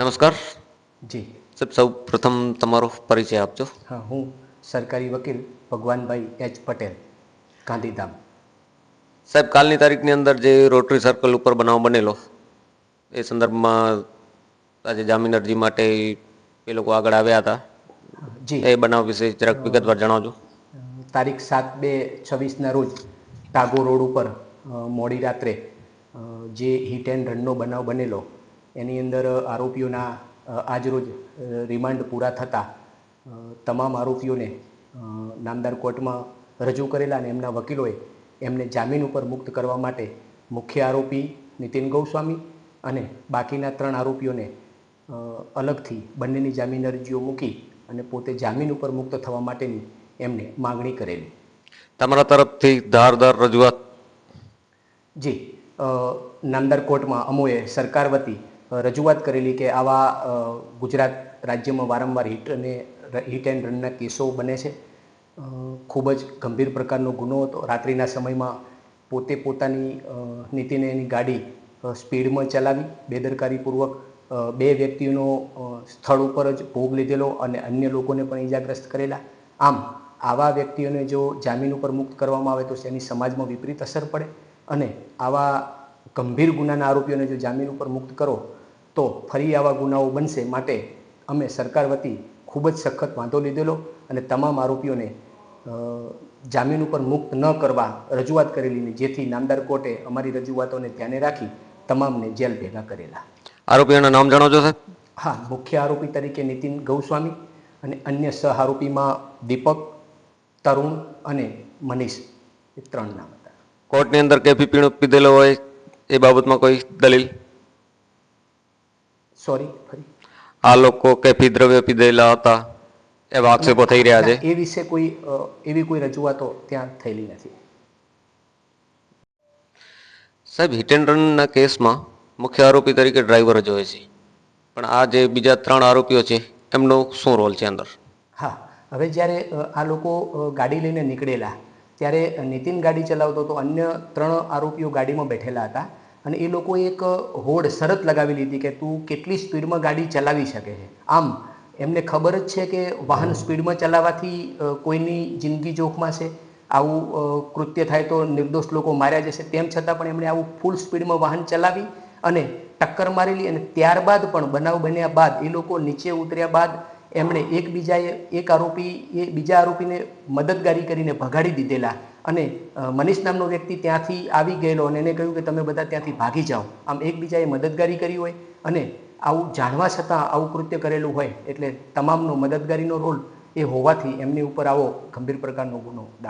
નમસ્કાર. જી. સાહેબ સૌ પ્રથમ તમારો પરિચય આપજો. હા હું સરકારી વકીલ ભગવાનભાઈ એચ પટેલ ગાંધીધામ. સાહેબ કાલની તારીખની અંદર જે રોટરી સર્કલ ઉપર બનાવ બનેલો એ સંદર્ભમાં આજે જામીન અરજી માટે એ લોકો આગળ આવ્યા હતા. જી. એ બનાવ વિશે જરાક વિગતવાર જણાવજો. તારીખ સાત બે છવ્વીસના રોજ ટાગોર રોડ ઉપર મોડી રાત્રે જે હિટ એન્ડ રનનો બનાવ બનેલો એની અંદર આરોપીઓના આજરોજ રિમાન્ડ પૂરા થતાં તમામ આરોપીઓને નામદાર કોર્ટમાં રજૂ કરેલા અને એમના વકીલોએ એમને જામીન ઉપર મુક્ત કરવા માટે મુખ્ય આરોપી નીતિન ગૌસ્વામી અને બાકીના ત્રણ આરોપીઓને અલગથી બંનેની જામીન અરજીઓ મૂકી અને પોતે જામીન ઉપર મુક્ત થવા માટેની એમને માગણી કરેલી. તમારા તરફથી ધારદાર રજૂઆત? જી નામદાર કોર્ટમાં અમોએ સરકાર વતી રજૂઆત કરેલી કે આવા ગુજરાત રાજ્યમાં વારંવાર હિટ અને હિટ એન્ડ રનના કેસો બને છે. ખૂબ જ ગંભીર પ્રકારનો ગુનો હતો. રાત્રિના સમયમાં પોતે પોતાની નીતિને એની ગાડી સ્પીડમાં ચલાવી, બેદરકારીપૂર્વક બે વ્યક્તિઓનો સ્થળ ઉપર જ ભોગ લીધેલો અને અન્ય લોકોને પણ ઈજાગ્રસ્ત કરેલા. આમ, આવા વ્યક્તિઓને જો જામીન ઉપર મુક્ત કરવામાં આવે તો તેની સમાજમાં વિપરીત અસર પડે? અને આવા ગંભીર ગુનાના આરોપીઓને જો જામીન ઉપર મુક્ત કરો તો ફરી આવા ગુનાઓ બનશે માટે અમે સરકાર વતી ખૂબ જ સખત વાંધો લીધેલો અને તમામ આરોપીઓને જામીન ઉપર મુક્ત ન કરવા રજૂઆત કરેલી જેથી નામદાર કોર્ટે અમારી રજૂઆતોને ધ્યાને રાખી તમામને જેલ ભેગા કરેલા. આરોપીઓના નામ જણાવજો સાહેબ? હા મુખ્ય આરોપી તરીકે નીતિન ગૌસ્વામી અને અન્ય સહ આરોપીમાં દીપક તરુણ અને મનીષ એ ત્રણ નામ હતા. કોર્ટની અંદર કેફી પીણું પીધેલો હોય એ બાબતમાં કોઈ દલીલ? સોરી ફરી. આ લોકો કે દ્રવ્ય પીધેલા હતા એવા આક્ષેપો થઈ રહ્યા છે? એ વિશે કોઈ એવી કોઈ રજૂઆતો ત્યાં થયેલી નથી. સાહેબ હિટ એન્ડ રનના કેસમાં મુખ્ય આરોપી તરીકે ડ્રાઈવર જ હોય છે. પણ આ જે બીજા ત્રણ આરોપીઓ છે એમનો શું રોલ છે અંદર? હા હવે જ્યારે આ લોકો ગાડી લઈને નીકળેલા ત્યારે નીતિન ગાડી ચલાવતો તો અન્ય ત્રણ આરોપીઓ ગાડીમાં બેઠેલા હતા. અને એ લોકોએ એક હોડ શરત લગાવી લીધી કે તું કેટલી સ્પીડમાં ગાડી ચલાવી શકે છે. આમ, એમને ખબર જ છે કે વાહન સ્પીડમાં ચલાવવાથી કોઈની જિંદગી જોખમાં છે. આવું કૃત્ય થાય તો નિર્દોષ લોકો માર્યા જશે. તેમ છતાં પણ એમણે આવું ફૂલ સ્પીડમાં વાહન ચલાવી અને ટક્કર મારેલી અને ત્યારબાદ પણ બનાવ બન્યા બાદ એ લોકો નીચે ઉતર્યા બાદ એમણે એકબીજાએ એક આરોપી, એ બીજા આરોપીને મદદગારી કરીને ભગાડી દીધેલા અને મનીષ નામનો વ્યક્તિ ત્યાંથી આવી ગયેલો અને એને કહ્યું કે તમે બધા ત્યાંથી ભાગી જાઓ. આમ એકબીજાએ મદદગારી કરી હોય અને આવું જાણવા છતાં આવું કૃત્ય કરેલું હોય એટલે તમામનો મદદગારીનો રોલ એ હોવાથી એમની ઉપર આવો ગંભીર પ્રકારનો ગુનો દાખલ